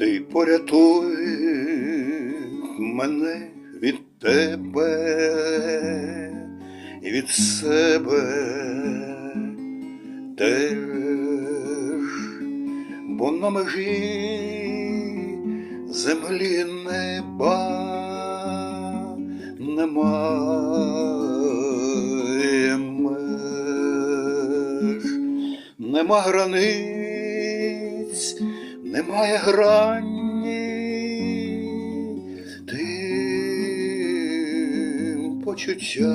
Ти порятуй мене від тебе і від себе. Теж, бо на межі землі неба немає меж, нема границь, немає грані, тим почуттям,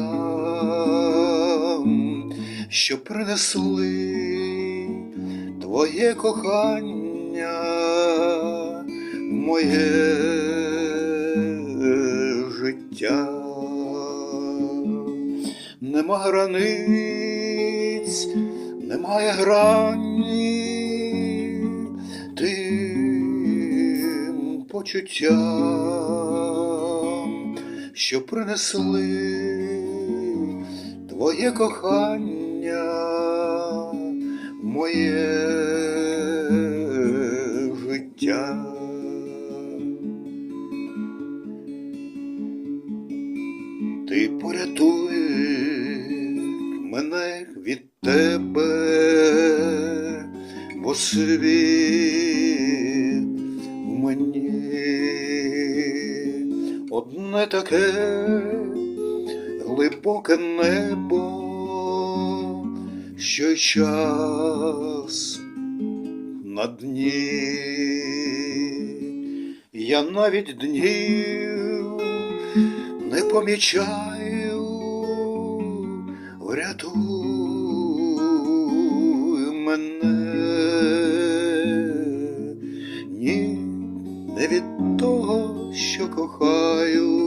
що принесли твоє кохання, моє життя. Нема границь, немає грані, почуттям, що принесли твоє кохання, моє життя. Ти порятуй мене від тебе, бо світ одне таке глибоке небо, що час на дні. Я навіть днів не помічаю, врятуй мене, ні, не від того, що кохаю,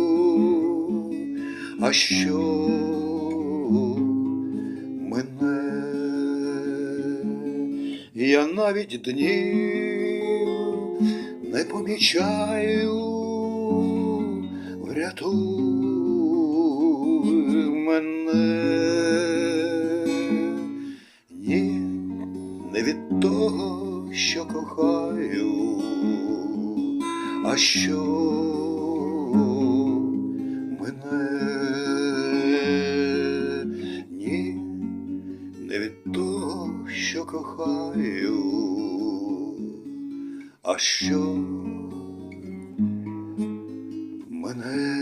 а що мене, я навіть днів не помічаю, врятуй мене, ні, не від того, що кохаю, а що кохаю, а що мене.